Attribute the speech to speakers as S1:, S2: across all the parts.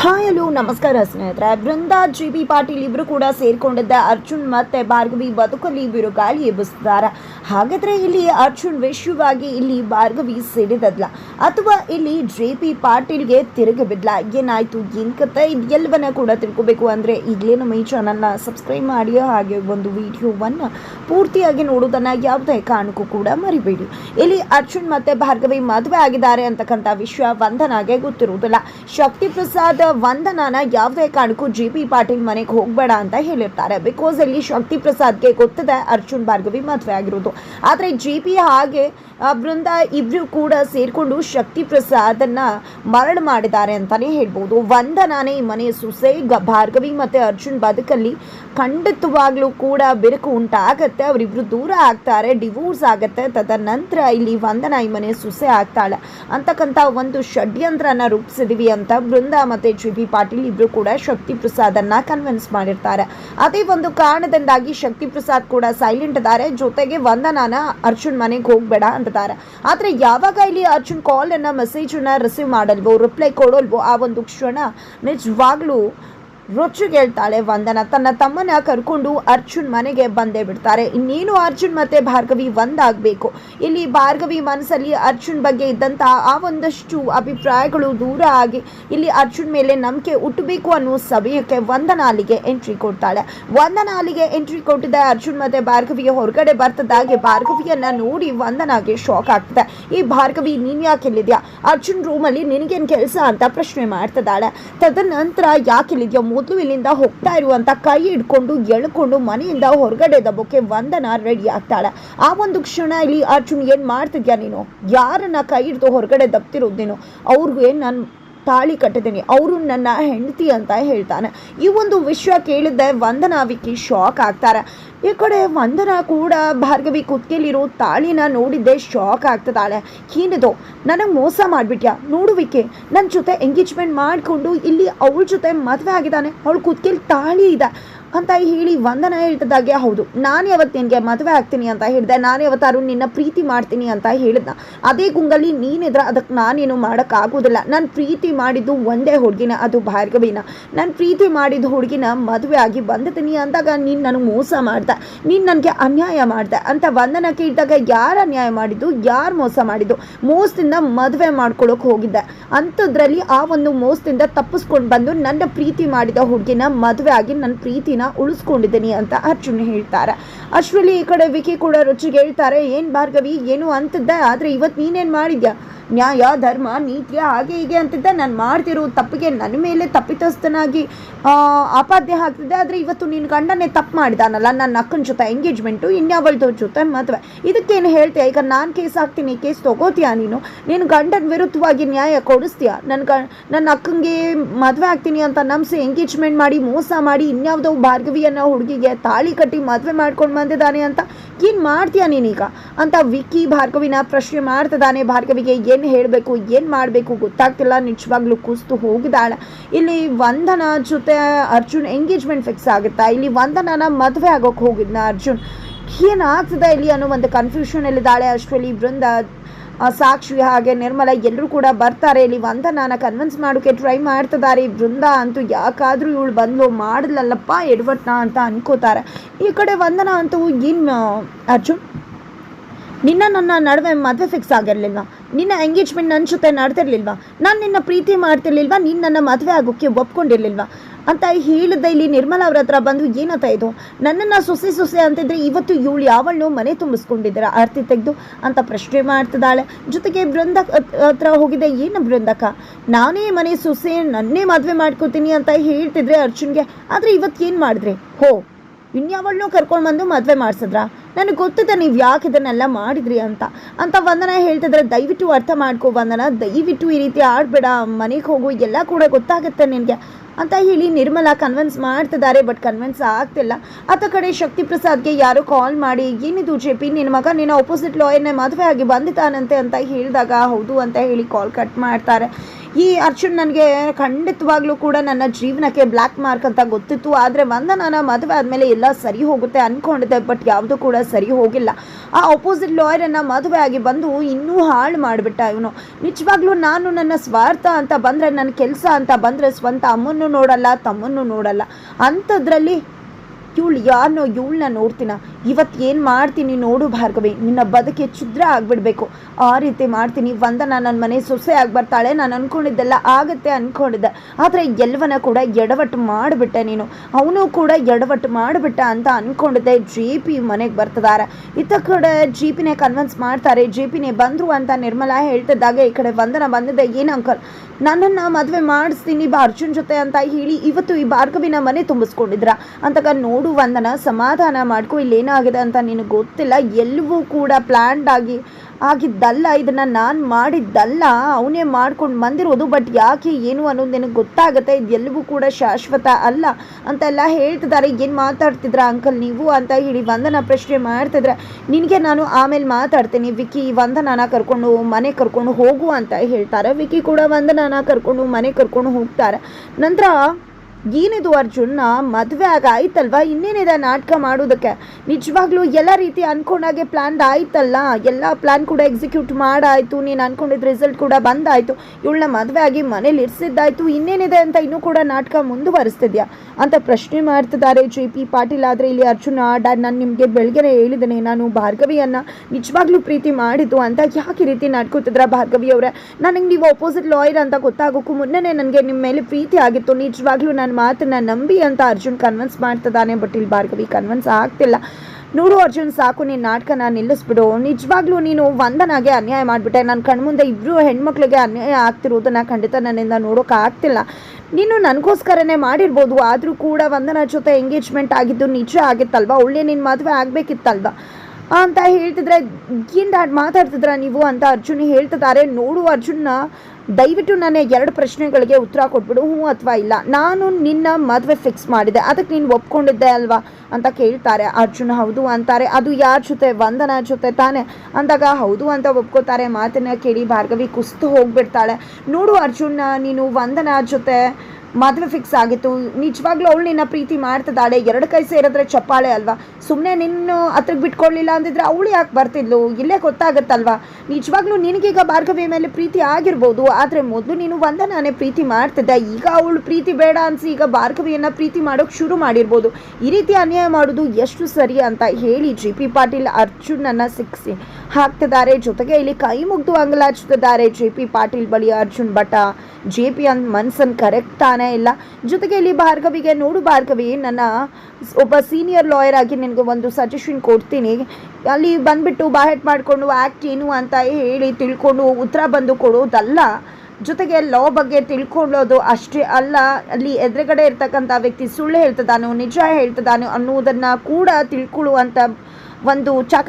S1: Hi, hello, ನಮಸ್ಕಾರ ಸ್ನೇಹಿತರೆ. Brinda G B Patil ಇಬ್ರು ಕೂಡ ಸೇರಿಕೊಂಡಿದ್ದ ಅರ್ಜುನ್ ಮತ್ತೆ ಭಾರ್ಗವಿ ಬದುಕಲ್ಲಿ ಬಿರುಗಾಳಿ ಎಬ್ಬಿಸಿದ್ದಾರೆ ಹಾಗಾದ್ರೆ ಇಲ್ಲಿ ಅರ್ಜುನ್ ವಿಶ್ವವಾಗಿ ಇಲ್ಲಿ ಭಾರ್ಗವಿ ಸಿಡಿದದ್ಲ. ಅಥವಾ ಇಲ್ಲಿ ಜೆ ಪಿ ಪಾಟೀಲ್ಗೆ ತಿರುಗಿ ಬಿಡ್ಲ ಏನಾಯ್ತು, ಏನ್ ಕತೆ? ಇದೆಲ್ಲವನ್ನ ಕೂಡ ತಿಳ್ಕೊಬೇಕು ಅಂದ್ರೆ ಈಗಲೇ ನಮ್ಮ ಈ ಚಾನಲ್ನ ಸಬ್ಸ್ಕ್ರೈಬ್ ಮಾಡಿ, ಹಾಗೆ ಒಂದು ವಿಡಿಯೋವನ್ನ ಪೂರ್ತಿಯಾಗಿ ನೋಡೋದನ್ನ ಯಾವುದೇ ಕಾರಣಕ್ಕೂ ಕೂಡ ಮರಿಬೇಡಿ. ಇಲ್ಲಿ ಅರ್ಜುನ್ ಮತ್ತೆ ಭಾರ್ಗವಿ ಮದುವೆ ಆಗಿದ್ದಾರೆ ಅಂತಕ್ಕಂಥ ವಿಷಯ ವಂದನಾಗೆ ಗೊತ್ತಿರುವುದಿಲ್ಲ. ಶಕ್ತಿ ಪ್ರಸಾದ್ ವಂದನಾನ ಯಾವುದೇ ಕಾರಣಕ್ಕೂ ಜಿ ಪಿ ಪಾಟೀಲ್ ಮನೆಗೆ ಹೋಗಬೇಡ ಅಂತ ಹೇಳಿರ್ತಾರೆ. ಬಿಕಾಸ್ ಇಲ್ಲಿ ಶಕ್ತಿ ಪ್ರಸಾದ್ಗೆ ಗೊತ್ತಿದೆ ಅರ್ಜುನ್ ಭಾರ್ಗವಿ ಮದುವೆ ಆಗಿರೋದು. ಆದರೆ ಜಿ ಪಿ ಹಾಗೆ ಬೃಂದ ಇಬ್ಬರು ಕೂಡ ಸೇರಿಕೊಂಡು ಶಕ್ತಿ ಪ್ರಸಾದನ್ನ ಮರಣ ಮಾಡಿದ್ದಾರೆ ಅಂತಾನೆ ಹೇಳ್ಬೋದು. ವಂದನಾನೇ ಈ ಮನೆ ಸೊಸೆ, ಗ, ಭಾರ್ಗವಿ ಮತ್ತು ಅರ್ಜುನ್ ಬದುಕಲ್ಲಿ ಖಂಡಿತವಾಗ್ಲೂ ಕೂಡ ಬಿರುಕು ಉಂಟಾಗತ್ತೆ. ಅವರಿಬ್ರು ದೂರ ಆಗ್ತಾರೆ ಡಿವೋರ್ಸ್ ಆಗತ್ತೆ. ತದನಂತರ ಇಲ್ಲಿ ವಂದನಾ ಈ ಮನೆ ಸೊಸೆ ಆಗ್ತಾಳೆ. ಅಂತಕ್ಕಂಥ ಒಂದು ಷಡ್ಯಂತ್ರನ ರೂಪಿಸಿದೀವಿ ಅಂತ ಬೃಂದ ಮತ್ತೆ ಜಿ ಬಿ ಪಾಟೀಲ್ ಇಬ್ರು ಕೂಡ ಶಕ್ತಿ ಪ್ರಸಾದನ್ನ ಕನ್ವಿನ್ಸ್ ಮಾಡಿರ್ತಾರೆ. ಅದೇ ಒಂದು ಕಾರಣದಿಂದಾಗಿ ಶಕ್ತಿ ಪ್ರಸಾದ್ ಕೂಡ ಸೈಲೆಂಟ್ ಇದ್ದಾರೆ. ಜೊತೆಗೆ ವಂದನಾನ ಅರ್ಜುನ್ ಮನೆಗೆ ಹೋಗ್ಬೇಡ ಅಂತಿದ್ದಾರೆ. ಆದ್ರೆ ಯಾವಾಗ ಇಲ್ಲಿ ಅರ್ಜುನ್ ಕಾಲ್ ಅನ್ನ ಮೆಸೇಜ್ ಅನ್ನ ರಿಸೀವ್ ಮಾಡಲ್ವೋ ರಿಪ್ಲೈ ಕೊಡೋಲ್ವೋ ಆ ಒಂದು ಕ್ಷಣ ನಿಜವಾಗ್ಲೂ ರೊಚ್ಚಿಗೇಳ್ತಾಳೆ ವಂದನ. ತನ್ನ ತಮ್ಮನ ಕರ್ಕೊಂಡು ಅರ್ಜುನ್ ಮನೆಗೆ ಬಂದೇ ಬಿಡ್ತಾರೆ. ಇನ್ನೇನು ಅರ್ಜುನ್ ಮತ್ತೆ ಭಾರ್ಗವಿ ಒಂದಾಗಬೇಕು? ಇಲ್ಲಿ ಭಾರ್ಗವಿ ಮನಸ್ಸಲ್ಲಿ ಅರ್ಜುನ್ ಬಗ್ಗೆ ಇದ್ದಂತಹ ಆ ಒಂದಷ್ಟು ಅಭಿಪ್ರಾಯಗಳು ದೂರ ಆಗಿ ಇಲ್ಲಿ ಅರ್ಜುನ್ ಮೇಲೆ ನಂಬಿಕೆ ಹುಟ್ಟಬೇಕು ಅನ್ನೋ ಸಮಯಕ್ಕೆ ವಂದನ ಅಲ್ಲಿಗೆ ಎಂಟ್ರಿ ಕೊಡ್ತಾಳೆ. ವಂದನ ಅಲ್ಲಿಗೆ ಎಂಟ್ರಿ ಕೊಟ್ಟಿದ್ದ ಅರ್ಜುನ್ ಮತ್ತೆ ಭಾರ್ಗವಿಗೆ ಹೊರಗಡೆ ಬರ್ತದಾಗೆ ಭಾರ್ಗವಿಯನ್ನ ನೋಡಿ ವಂದನಾಗೆ ಶಾಕ್ ಆಗ್ತದೆ. ಈ ಭಾರ್ಗವಿ, ನೀನ್ ಯಾಕೆ ಇಲ್ಲಿದ್ಯಾ? ಅರ್ಜುನ್ ರೂಮಲ್ಲಿ ನಿನಗೇನ್ ಕೆಲಸ ಅಂತ ಪ್ರಶ್ನೆ ಮಾಡ್ತಿದ್ದಾಳೆ. ತದನಂತರ ಯಾಕೆ ಇಲ್ಲಿದ್ಯಾ? ಮೊದಲು ಇಲ್ಲಿಂದ ಹೋಗ್ತಾ ಇರುವಂತ ಕೈ ಹಿಡ್ಕೊಂಡು ಎಳ್ಕೊಂಡು ಮನೆಯಿಂದ ಹೊರಗಡೆ ದಬ್ಬಕ್ಕೆ ವಂದನ ರೆಡಿ ಆಗ್ತಾಳೆ. ಆ ಒಂದು ಕ್ಷಣ ಇಲ್ಲಿ ಅರ್ಜುನ್ ಏನ್ ಮಾಡ್ತಿದ್ಯಾ ನೀನು? ಯಾರನ್ನ ಕೈ ಹಿಡ್ದು ಹೊರಗಡೆ ದಬ್ತಿರೋದು ನೀನು? ಅವ್ರಿಗೆ ನಾನು ತಾಳಿ ಕಟ್ಟಿದ್ದೀನಿ. ಅವರು ನನ್ನ ಹೆಂಡತಿ ಅಂತ ಹೇಳ್ತಾನೆ. ಈ ಒಂದು ವಿಷಯ ಕೇಳಿದ್ದೆ ವಂದನಾ ವಿಕ್ಕಿ ಶಾಕ್ ಆಗ್ತಾರೆ. ಈ ಕಡೆ ವಂದನಾ ಕೂಡ ಭಾರ್ಗವಿ ಕುತ್ತಿಗೆಲಿರೋ ತಾಳಿನ ನೋಡಿದ್ದೆ ಶಾಕ್ ಆಗ್ತದಾಳೆ ಏನಿದು ನನಗೆ ಮೋಸ ಮಾಡಿಬಿಟ್ಯಾ? ನೋಡುವಿಕೆ ನನ್ನ ಜೊತೆ ಎಂಗೇಜ್ಮೆಂಟ್ ಮಾಡಿಕೊಂಡು ಇಲ್ಲಿ ಅವಳ ಜೊತೆ ಮದುವೆ ಆಗಿದ್ದಾನೆ. ಅವಳು ಕುತ್ತಿಗೆಲಿ ತಾಳಿ ಇದೆ. ಅಂತ ಹೇಳಿ ವಂದನ ಹೇಳ್ತಿದ್ದಾಗೆ ಹೌದು. ನಾನು ಯಾವತ್ತು ನಿನಗೆ ಮದುವೆ ಆಗ್ತೀನಿ ಅಂತ ಹೇಳಿದೆ. ನಾನು ಯಾವತ್ತಾರು ನಿನ್ನ ಪ್ರೀತಿ ಮಾಡ್ತೀನಿ ಅಂತ ಹೇಳಿದ್ನ. ಅದೇ ಗುಂಗಲ್ಲಿ ನೀನಿದ್ರೆ ಅದಕ್ಕೆ ನಾನೇನು ಮಾಡೋಕ್ಕಾಗೋದಿಲ್ಲ. ನಾನು ಪ್ರೀತಿ ಮಾಡಿದ್ದು ಒಂದೇ ಹುಡುಗಿನ, ಅದು ಭಾರ್ಗವಿನ. ನಾನು ಪ್ರೀತಿ ಮಾಡಿದ ಹುಡುಗಿನ ಮದುವೆ ಆಗಿ ಬಂದಿದ್ದೀನಿ ಅಂದಾಗ ನೀನು ನನಗೆ ಮೋಸ ಮಾಡ್ದೆ. ನೀನು ನನಗೆ ಅನ್ಯಾಯ ಮಾಡ್ದೆ ಅಂತ ವಂದನ ಕೇಳಿದಾಗ ಯಾರು ಅನ್ಯಾಯ ಮಾಡಿದ್ದು? ಯಾರು ಮೋಸ ಮಾಡಿದ್ದು? ಮೋಸದಿಂದ ಮದುವೆ ಮಾಡ್ಕೊಳ್ಳೋಕೆ ಹೋಗಿದ್ದೆ. ಅಂಥದ್ರಲ್ಲಿ ಆ ಒಂದು ಮೋಸದಿಂದ ತಪ್ಪಿಸ್ಕೊಂಡು ಬಂದು ನನ್ನ ಪ್ರೀತಿ ಮಾಡಿದ ಹುಡುಗಿನ ಮದುವೆ ಆಗಿ ನನ್ನ ಪ್ರೀತಿನ ಉಳಿಸ್ಕೊಂಡಿದ್ದೀನಿ ಅಂತ ಅರ್ಜುನ್ ಹೇಳ್ತಾರೆ. ಅಷ್ಟರಲ್ಲಿ ಈ ಕಡೆ ವಿಕಿ ಕೂಡ ರುಚಿಗೆ ಹೇಳ್ತಾರೆ ಏನು ಭಾರ್ಗವಿ ಏನು ಅಂತಿದ್ದೆ? ಆದರೆ ಇವತ್ತು ನೀನೇನು ಮಾಡಿದ್ಯಾ? ನ್ಯಾಯ ಧರ್ಮ ನೀತಿಯ ಹಾಗೆ ಹೀಗೆ ಅಂತಿದ್ದೆ? ನಾನು ಮಾಡ್ತಿರೋ ತಪ್ಪಿಗೆ ನನ್ನ ಮೇಲೆ ತಪ್ಪಿತಸ್ಥನಾಗಿ ಆ, ಆಪಾದ್ಯ ಆಗ್ತಿದ್ದೆ ಆದರೆ ಇವತ್ತು ನಿನ್ನ ಗಂಡನೇ ತಪ್ಪು ಮಾಡಿದಾನಲ್ಲ ನನ್ನ ಅಕ್ಕನ ಜೊತೆ ಎಂಗೇಜ್ಮೆಂಟು ಇನ್ಯಾವಳ್ದ ಜೊತೆ ಮದುವೆ? ಇದಕ್ಕೇನು ಹೇಳ್ತೀಯ? ಈಗ ನಾನು ಕೇಸ್ ಹಾಕ್ತೀನಿ ಕೇಸ್ ತಗೋತೀಯಾ ನೀನು? ನೀನು ಗಂಡನ ವಿರುದ್ಧವಾಗಿ ನ್ಯಾಯ ಕೊಡಿಸ್ತೀಯ? ನನ್ನ ನನ್ನ ಅಕ್ಕಂಗೆ ಮದುವೆ ಆಗ್ತೀನಿ ಅಂತ ನಂಬಿಸಿ ಎಂಗೇಜ್ಮೆಂಟ್ ಮಾಡಿ ಮೋಸ ಮಾಡಿ ಇನ್ಯಾವುದೋ ಭಾರ್ಗವಿಯನ್ನ ಹುಡುಗಿಗೆ ತಾಳಿ ಕಟ್ಟಿ ಮದುವೆ ಮಾಡ್ಕೊಂಡು ಬಂದಿದ್ದಾನೆ ಅಂತ ಏನು ಮಾಡ್ತೀಯ ನೀನೀಗ? ಅಂತ ವಿಕ್ಕಿ ಭಾರ್ಗವಿನ ಪ್ರಶ್ನೆ ಮಾಡ್ತಿದ್ದಾನೆ. ಭಾರ್ಗವಿಗೆ ಏನು ಹೇಳಬೇಕು, ಏನು ಮಾಡಬೇಕು ಗೊತ್ತಾಗ್ತಿಲ್ಲ. ನಿಜವಾಗ್ಲೂ ಕುಸ್ತು ಹೋಗಿದ್ದಾಳೆ. ಇಲ್ಲಿ ವಂದನ ಜೊತೆ ಅರ್ಜುನ್ ಎಂಗೇಜ್ಮೆಂಟ್ ಫಿಕ್ಸ್ ಆಗುತ್ತಾ? ಇಲ್ಲಿ ವಂದನನ ಮದುವೆ ಆಗೋಕೆ ಹೋಗಿದ್ನ ಅರ್ಜುನ್. ಏನಾಗ್ತದೆ ಇಲ್ಲಿ ಅನ್ನೋ ಒಂದು ಕನ್ಫ್ಯೂಷನ್ ಇದ್ದಾಳೆ ಅಷ್ಟರಲ್ಲಿ ಬೃಂದ ಸಾಕ್ಷಿ ಹಾಗೆ ನಿರ್ಮಲ ಎಲ್ಲರೂ ಕೂಡ ಬರ್ತಾರೆ. ಇಲ್ಲಿ ವಂದನಾನ ಕನ್ವಿನ್ಸ್ ಮಾಡೋಕೆ ಟ್ರೈ ಮಾಡ್ತಿದ್ದಾರೆ. ಬೃಂದ ಅಂತೂ ಯಾಕಾದರೂ ಇವಳು ಬಂದು ಮಾಡಲಲ್ಲಪ್ಪ ಎಡವಟ್ನ ಅಂತ ಅನ್ಕೋತಾರೆ. ಈ ಕಡೆ ವಂದನ ಅಂತೂ ಏನು ಅರ್ಜುನ್, ನಿನ್ನ ನನ್ನ ನಡುವೆ ಮದುವೆ ಫಿಕ್ಸ್ ಆಗಿರಲಿಲ್ವಾ? ನಿನ್ನ ಎಂಗೇಜ್ಮೆಂಟ್ ನನ್ನ ಜೊತೆ ನಡೆದಿರ್ಲಿಲ್ವಾ? ನಾನು ನಿನ್ನ ಪ್ರೀತಿ ಮಾಡ್ತಿರ್ಲಿಲ್ವಾ? ನೀನು ನನ್ನ ಮದುವೆ ಆಗೋಕ್ಕೆ ಒಪ್ಕೊಂಡಿರ್ಲಿಲ್ವಾ? ಅಂತ ಹೇಳಿದ ಇಲ್ಲಿ ನಿರ್ಮಲಾ ಅವ್ರ ಹತ್ರ ಬಂದು ಏನತ್ತ ಇದು? ನನ್ನನ್ನು ಸೊಸೆ ಸೊಸೆ ಅಂತಿದ್ರೆ ಇವತ್ತು ಇವಳು ಯಾವಳನ್ನು ಮನೆ ತುಂಬಿಸ್ಕೊಂಡಿದ್ದಾರೆ? ಆರ್ತಿ ತೆಗೆದು ಅಂತ ಪ್ರಶ್ನೆ ಮಾಡ್ತಿದ್ದಾಳೆ. ಜೊತೆಗೆ ಬೃಂದ ಹತ್ರ ಹೋಗಿದೆ. ಏನು ಬೃಂದಕ? ನಾನೇ ಮನೆ ಸೊಸೆ, ನನ್ನೇ ಮದುವೆ ಮಾಡ್ಕೋತೀನಿ ಅಂತ ಹೇಳ್ತಿದ್ರೆ ಅರ್ಜುನ್ಗೆ. ಆದರೆ ಇವತ್ತು ಏನು ಮಾಡಿದ್ರಿ? ಹೋ, ಇನ್ಯಾವಳನ್ನೂ ಕರ್ಕೊಂಡು ಬಂದು ಮದುವೆ ಮಾಡಿಸಿದ್ರಾ? ನನಗೆ ಗೊತ್ತಿದೆ ನೀವು ಯಾಕೆ ಇದನ್ನೆಲ್ಲ ಮಾಡಿದ್ರಿ ಅಂತ. ಅಂತ ವಂದನ ಹೇಳ್ತಿದ್ರೆ ದಯವಿಟ್ಟು ಅರ್ಥ ಮಾಡ್ಕೋ ವಂದನ, ದಯವಿಟ್ಟು ಈ ರೀತಿ ಆಡಬೇಡ, ಮನೆಗೆ ಹೋಗು, ಎಲ್ಲ ಕೂಡ ಗೊತ್ತಾಗುತ್ತೆ ನಿನಗೆ ಅಂತ ಹೇಳಿ ನಿರ್ಮಲಾ ಕನ್ವಿನ್ಸ್ ಮಾಡ್ತಿದ್ದಾರೆ ಬಟ್ ಕನ್ವಿನ್ಸ್ ಆಗ್ತಿಲ್ಲ. ಆತ ಕಡೆ ಶಕ್ತಿ ಪ್ರಸಾದ್ಗೆ ಯಾರು ಕಾಲ್ ಮಾಡಿ, ಏನಿದು ಜೆ ಪಿ ನಿನ್ನ ಮಗ ನಿನ್ನ ಅಪೋಸಿಟ್ ಲಾಯರ್ನೇ ಮದುವೆ ಆಗಿ ಬಂದಿದ್ದಾನಂತೆ ಅಂತ ಹೇಳಿದಾಗ, ಹೌದು ಅಂತ ಹೇಳಿ ಕಾಲ್ ಕಟ್ ಮಾಡ್ತಾರೆ. ಈ ಅರ್ಜುನ್ ನನಗೆ ಖಂಡಿತವಾಗ್ಲೂ ಕೂಡ ನನ್ನ ಜೀವನಕ್ಕೆ ಬ್ಲ್ಯಾಕ್ ಮಾರ್ಕ್ ಅಂತ ಗೊತ್ತಿತ್ತು. ಆದರೆ ವಂದನಾನ ಮದುವೆ ಆದಮೇಲೆ ಎಲ್ಲ ಸರಿ ಹೋಗುತ್ತೆ ಅಂದ್ಕೊಂಡಿದ್ದೆ ಬಟ್ ಯಾವುದೂ ಕೂಡ ಸರಿ ಹೋಗಿಲ್ಲ. ಆ ಅಪೋಸಿಟ್ ಲಾಯರನ್ನು ಮದುವೆ ಆಗಿ ಬಂದು ಇನ್ನೂ ಹಾಳು ಮಾಡಿಬಿಟ್ಟ ಇವನು. ನಿಜವಾಗ್ಲೂ ನಾನು ನನ್ನ ಸ್ವಾರ್ಥ ಅಂತ ಬಂದರೆ, ನನ್ನ ಕೆಲಸ ಅಂತ ಬಂದರೆ ಸ್ವಂತ ಅಮ್ಮನ್ನು ನೋಡಲ್ಲ, ತಮ್ಮನ್ನು ನೋಡಲ್ಲ. ಅಂಥದ್ರಲ್ಲಿ ಇವಳು ಯಾರನ್ನೋ ಇವಳನ್ನ ನೋಡ್ತೀನ. ಇವತ್ತು ಏನು ಮಾಡ್ತೀನಿ ನೋಡು ಭಾರ್ಗವಿ, ನಿನ್ನ ಬದುಕೆ ಛಿದ್ರ ಆಗಿಬಿಡ್ಬೇಕು. ಆ ರೀತಿ ಮಾಡ್ತೀನಿ. ವಂದನ ನನ್ನ ಮನೆ ಸೊಸೆ ಆಗಿ ಬರ್ತಾಳೆ ನಾನು ಅಂದ್ಕೊಂಡಿದ್ದೆಲ್ಲ ಆಗುತ್ತೆ ಅಂದ್ಕೊಂಡಿದ್ದೆ ಆದರೆ ಎಲ್ವನ ಕೂಡ ಎಡವಟ್ಟು ಮಾಡಿಬಿಟ್ಟೆ ನೀನು. ಅವನು ಕೂಡ ಎಡವಟ್ಟು ಮಾಡಿಬಿಟ್ಟ ಅಂತ ಅಂದ್ಕೊಂಡಿದ್ದೆ ಜಿ ಪಿ ಮನೆಗೆ ಬರ್ತದಾರ. ಇತ್ತ ಕಡೆ ಜಿ ಪಿನೇ ಕನ್ವಿನ್ಸ್ ಮಾಡ್ತಾರೆ. ಜಿ ಪಿನೇ ಬಂದರು ಅಂತ ನಿರ್ಮಲಾ ಹೇಳ್ತಿದ್ದಾಗ, ಈ ಕಡೆ ವಂದನ ಬಂದಿದ್ದೆ ಏನು ಅಂಕಲ್ ನನ್ನನ್ನು ಮದುವೆ ಮಾಡಿಸ್ತೀನಿ ಬಾ, ಅರ್ಜುನ್ ಜೊತೆ ಅಂತ ಹೇಳಿ ಇವತ್ತು ಈ ಭಾರ್ಗವಿನ ಮನೆ ತುಂಬಿಸ್ಕೊಂಡಿದ್ರ? ಅಂತಕ ನೋಡು ವಂದನ, ಸಮಾಧಾನ ಮಾಡ್ಕೊ ಇಲ್ಲೇನಾಗಿದೆ ಅಂತ ನಿನಗೆ ಗೊತ್ತಿಲ್ಲ. ಎಲ್ಲವೂ ಕೂಡ ಪ್ಲ್ಯಾಂಡ್ ಆಗಿ ಆಗಿದ್ದಲ್ಲ. ಇದನ್ನು ನಾನು ಮಾಡಿದ್ದಲ್ಲ. ಅವನೇ ಮಾಡ್ಕೊಂಡು ಬಂದಿರೋದು. ಬಟ್ ಯಾಕೆ, ಏನು ಅನ್ನೋದು ನಿನಗೆ ಗೊತ್ತಾಗುತ್ತೆ. ಇದೆಲ್ಲವೂ ಕೂಡ ಶಾಶ್ವತ ಅಲ್ಲ ಅಂತೆಲ್ಲ ಹೇಳ್ತಿದ್ದಾರೆ. ಏನು ಮಾತಾಡ್ತಿದ್ರ ಅಂಕಲ್ ನೀವು ಅಂತ ಹೇಳಿ ವಂದನ ಪ್ರಶ್ನೆ ಮಾಡ್ತಿದ್ರೆ, ನಿನಗೆ ನಾನು ಆಮೇಲೆ ಮಾತಾಡ್ತೀನಿ. ವಿಕಿ ವಂದನಾನ ಕರ್ಕೊಂಡು ಮನೆ ಕರ್ಕೊಂಡು ಹೋಗು ಅಂತ ಹೇಳ್ತಾರೆ. ವಿಕಿ ಕೂಡ ವಂದನಾನ ಕರ್ಕೊಂಡು ಮನೆ ಕರ್ಕೊಂಡು ಹೋಗ್ತಾರೆ. ನಂತರ ಏನಿದು ಅರ್ಜುನ್ನ? ಮದುವೆ ಆಗ ಆಯ್ತಲ್ವಾ? ಇನ್ನೇನಿದೆ ನಾಟಕ ಮಾಡೋದಕ್ಕೆ? ನಿಜವಾಗ್ಲೂ ಎಲ್ಲ ರೀತಿ ಅನ್ಕೊಂಡಾಗೆ ಪ್ಲ್ಯಾನ್ ಆಯ್ತಲ್ಲ? ಎಲ್ಲ ಪ್ಲ್ಯಾನ್ ಕೂಡ ಎಕ್ಸಿಕ್ಯೂಟ್ ಮಾಡಾಯಿತು. ನೀನು ಅನ್ಕೊಂಡಿದ್ದ ರಿಸಲ್ಟ್ ಕೂಡ ಬಂದಾಯ್ತು. ಇವಳನ್ನ ಮದುವೆ ಆಗಿ ಮನೇಲಿ ಇರಿಸಿದ್ದಾಯ್ತು. ಇನ್ನೇನಿದೆ ಅಂತ ಇನ್ನೂ ಕೂಡ ನಾಟಕ ಮುಂದುವರಿಸ್ತಿದ್ಯಾ? ಅಂತ ಪ್ರಶ್ನೆ ಮಾಡ್ತಿದ್ದಾರೆ ಜೆ ಪಿ ಪಾಟೀಲ್. ಆದರೆ ಇಲ್ಲಿ ಅರ್ಜುನ ಡ್ಯಾಡ್ ನಾನು ನಿಮಗೆ ಬೆಳಗ್ಗೆ ಹೇಳಿದ್ದೇನೆ ನಾನು ಭಾರ್ಗವಿಯನ್ನು ನಿಜವಾಗ್ಲೂ ಪ್ರೀತಿ ಮಾಡಿದ್ದು ಅಂತ ಯಾಕೆ ರೀತಿ ನಡ್ಕೋತಿದ್ರ ಭಾರ್ಗವಿ ಅವರೇ ನನಗೆ ನೀವು ಅಪೋಸಿಟ್ ಲಾಯರ್ ಅಂತ ಗೊತ್ತಾಗೋಕ್ಕೂ ಮುನ್ನನೇ ನನಗೆ ನಿಮ್ಮ ಮೇಲೆ ಪ್ರೀತಿ ಆಗಿತ್ತು. ನಿಜವಾಗ್ಲೂ ನನ್ನ ಮಾತನ್ನ ನಂಬಿ ಅಂತ ಅರ್ಜುನ್ ಕನ್ವಿನ್ಸ್ ಮಾಡ್ತಿದ್ದಾನೆ ಬಟ್ ಇಲ್ಲಿ ಭಾರ್ಗವಿ ಕನ್ವಿನ್ಸ್ ಆಗ್ತಿಲ್ಲ. ನೋಡು ಅರ್ಜುನ್, ಸಾಕು, ನೀನು ನಾಟಕನ ನಿಲ್ಲಿಸ್ಬಿಡು. ನಿಜವಾಗ್ಲೂ ನೀನು ವಂದನಾಗೆ ಅನ್ಯಾಯ ಮಾಡಿಬಿಟ್ಟೆ. ನನ್ನ ಕಣ್ಮುಂದೆ ಇಬ್ಬರು ಹೆಣ್ಮಕ್ಳಿಗೆ ಅನ್ಯಾಯ ಆಗ್ತಿರೋದನ್ನ ಖಂಡಿತ ನನ್ನಿಂದ ನೋಡೋಕೆ ಆಗ್ತಿಲ್ಲ. ನೀನು ನನಗೋಸ್ಕರನೇ ಮಾಡಿರ್ಬೋದು, ಆದರೂ ಕೂಡ ವಂದನ ಜೊತೆ ಎಂಗೇಜ್ಮೆಂಟ್ ಆಗಿದ್ದು ನಿಜ ಆಗಿತ್ತಲ್ವಾ? ಒಳ್ಳೆ ನಿನ್ನ ಮದುವೆ ಆಗಬೇಕಿತ್ತಲ್ವ? ಅಂತ ಹೇಳ್ತಿದ್ರೆ ಏನು ಮಾತಾಡ್ತಿದ್ರ ನೀವು ಅಂತ ಅರ್ಜುನ್ ಹೇಳ್ತಿದ್ದಾರೆ. ನೋಡು ಅರ್ಜುನ್ನ ದಯವಿಟ್ಟು ನಾನು ಎರಡು ಪ್ರಶ್ನೆಗಳಿಗೆ ಉತ್ತರ ಕೊಟ್ಬಿಡು. ಹ್ಞೂ ಅಥವಾ ಇಲ್ಲ. ನಾನು ನಿನ್ನ ಮದುವೆ ಫಿಕ್ಸ್ ಮಾಡಿದೆ. ಅದಕ್ಕೆ ನೀನು ಒಪ್ಕೊಂಡಿದ್ದೆ ಅಲ್ವಾ? ಅಂತ ಕೇಳ್ತಾರೆ. ಅರ್ಜುನ್ ಹೌದು ಅಂತಾರೆ. ಅದು ಯಾರ ಜೊತೆ? ವಂದನ ಜೊತೆ ತಾನೆ. ಅಂದಾಗ ಹೌದು ಅಂತ ಒಪ್ಕೋತಾರೆ. ಮಾತನ್ನ ಕೇಳಿ ಭಾರ್ಗವಿ ಕುಸ್ತು ಹೋಗ್ಬಿಡ್ತಾಳೆ. ನೋಡು ಅರ್ಜುನ್, ನೀನು ವಂದನ ಜೊತೆ ಮದುವೆ ಫಿಕ್ಸ್ ಆಗಿತ್ತು. ನಿಜವಾಗ್ಲೂ ಅವಳು ನಿನ್ನ ಪ್ರೀತಿ ಮಾಡ್ತಿದ್ದಾಳೆ. ಎರಡು ಕೈ ಸೇರಿದ್ರೆ ಚಪ್ಪಾಳೆ ಅಲ್ವಾ? ಸುಮ್ಮನೆ ನಿನ್ನ ಹತ್ರಕ್ಕೆ ಬಿಟ್ಕೊಳ್ಳಿಲ್ಲ ಅಂದಿದ್ರೆ ಅವಳು ಯಾಕೆ ಬರ್ತಿದ್ಲು? ಇಲ್ಲೇ ಗೊತ್ತಾಗತ್ತಲ್ವಾ? ನಿಜವಾಗ್ಲೂ ನಿನಗೀಗ ಭಾರ್ಗವಿ ಮೇಲೆ ಪ್ರೀತಿ ಆಗಿರ್ಬೋದು. ಆದರೆ ಮೊದಲು ನೀನು ವಂದನಾನೇ ಪ್ರೀತಿ ಮಾಡ್ತಿದ್ದೆ. ಈಗ ಅವಳು ಪ್ರೀತಿ ಬೇಡ ಅನ್ಸಿ ಈಗ ಭಾರ್ಗವಿಯನ್ನು ಪ್ರೀತಿ ಮಾಡೋಕೆ ಶುರು ಮಾಡಿರ್ಬೋದು. ಈ ರೀತಿ ಅನ್ಯಾಯ ಮಾಡೋದು ಎಷ್ಟು ಸರಿ ಅಂತ ಹೇಳಿ ಜಿ ಪಿ ಪಾಟೀಲ್ ಅರ್ಜುನನ್ನು ಸಿಕ್ಸಿ ಹಾಕ್ತಿದ್ದಾರೆ. ಜೊತೆಗೆ ಇಲ್ಲಿ ಕೈ ಮುಗ್ದು ಅಂಗಲಾಚ್ತಿದ್ದಾರೆ ಜೆ ಪಿ ಪಾಟೀಲ್ ಬಳಿ ಅರ್ಜುನ್ ಭಟ. ಜೆ ಪಿ ಅಂತ ಮನ್ಸನ್ನು ಕರೆಕ್ಟ್ ತಾನೇ? ಇಲ್ಲ. ಜೊತೆಗೆ ಇಲ್ಲಿ ಭಾರ್ಗವಿಗೆ ನೋಡು ಭಾರ್ಗವಿ, ನನ್ನ ಒಬ್ಬ ಸೀನಿಯರ್ ಲಾಯರ್ ಆಗಿ ನಿನಗೆ ಒಂದು ಸಜೆಷನ್ ಕೊಡ್ತೀನಿ. ಅಲ್ಲಿ ಬಂದ್ಬಿಟ್ಟು ಬಾಹೆಟ್ ಮಾಡಿಕೊಂಡು ಆ್ಯಕ್ಟ್ ಏನು ಅಂತ ಹೇಳಿ ತಿಳ್ಕೊಂಡು ಉತ್ತರ ಬಂದು ಕೊಡೋದಲ್ಲ. ಜೊತೆಗೆ ಲಾ ಬಗ್ಗೆ ತಿಳ್ಕೊಳ್ಳೋದು ಅಷ್ಟೇ ಅಲ್ಲ. ಅಲ್ಲಿ ಎದುರುಗಡೆ ಇರ್ತಕ್ಕಂಥ ವ್ಯಕ್ತಿ ಸುಳ್ಳು ಹೇಳ್ತದಾನು, ನಿಜ ಹೇಳ್ತದಾನು ಅನ್ನೋದನ್ನು ಕೂಡ ತಿಳ್ಕೊಳ್ಳುವಂಥ ಒಂದು ಚಾಕ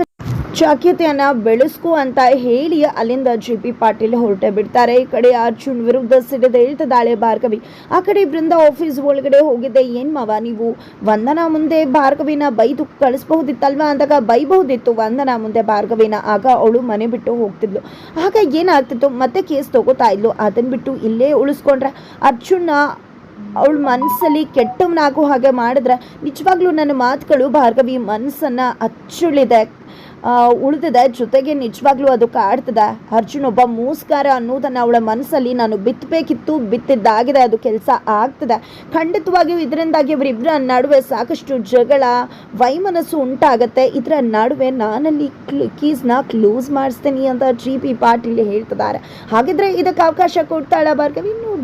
S1: ಚಾಕ್ಯತೆಯನ್ನ ಬೆಳೆಸ್ಕು ಅಂತ ಹೇಳಿ ಅಲ್ಲಿಂದ ಜಿ ಪಿ ಪಾಟೀಲ್ ಹೊರಟೆ ಬಿಡ್ತಾರೆ. ಈ ಕಡೆ ಅರ್ಜುನ್ ವಿರುದ್ಧ ಸಿಡಿದೆ ಹೇಳ್ತಿದ್ದಾಳೆ ಭಾರ್ಗವಿ. ಆ ಕಡೆ ಬೃಂದ ಆಫೀಸ್ ಒಳಗಡೆ ಹೋಗಿದ್ದೆ ಏನ್ ಮಾವ ನೀವು? ವಂದನಾ ಮುಂದೆ ಭಾರ್ಗವಿನ ಬೈದು ಕಳಿಸ್ಬಹುದಿತ್ತಲ್ವಾ ಅಂದಾಗ ಬೈಬಹುದಿತ್ತು ವಂದನಾ ಮುಂದೆ ಭಾರ್ಗವಿನ. ಆಗ ಅವಳು ಮನೆ ಬಿಟ್ಟು ಹೋಗ್ತಿದ್ಲು. ಆಗ ಏನಾಗ್ತಿತ್ತು? ಮತ್ತೆ ಕೇಸ್ ತಗೋತಾ ಇದ್ಲು. ಅದನ್ನ ಬಿಟ್ಟು ಇಲ್ಲೇ ಉಳಿಸ್ಕೊಂಡ್ರೆ ಅರ್ಜುನ ಅವಳ ಮನಸ್ಸಲ್ಲಿ ಕೆಟ್ಟವನಾಗೋ ಹಾಗೆ ಮಾಡಿದ್ರೆ ನಿಜವಾಗ್ಲೂ ನನ್ನ ಮಾತುಗಳು ಭಾರ್ಗವಿ ಮನಸ್ಸನ್ನು ಅಚ್ಚುಳಿದೆ. ಉಳಿದಿದೆ. ಜೊತೆಗೆ ನಿಜವಾಗ್ಲೂ ಅದು ಕಾಡ್ತದೆ. ಅರ್ಜುನ್ ಒಬ್ಬ ಮೂಸ್ಕಾರ ಅನ್ನೋದನ್ನು ಅವಳ ಮನಸ್ಸಲ್ಲಿ ನಾನು ಬಿತ್ತಬೇಕಿತ್ತು ಬಿತ್ತಿದ್ದಾಗಿದೆ, ಅದು ಕೆಲಸ ಆಗ್ತದೆ. ಖಂಡಿತವಾಗಿಯೂ ಇದರಿಂದಾಗಿ ಅವರಿಬ್ಬರ ನಡುವೆ ಸಾಕಷ್ಟು ಜಗಳ, ವೈಮನಸ್ಸು ಉಂಟಾಗತ್ತೆ. ಇದರ ನಡುವೆ ನಾನಲ್ಲಿ ಕೀಸ್ನ ಕ್ಲೋಸ್ ಮಾಡಿಸ್ತೀನಿ ಅಂತ ಜಿ ಪಿ ಪಾಟೀಲ್ ಹೇಳ್ತಿದ್ದಾರೆ. ಹಾಗಿದ್ರೆ ಇದಕ್ಕೆ ಅವಕಾಶ ಕೊಡ್ತಾಳ ಭಾರ್ಗವಿ? ನೋಡ್ಬೇಕು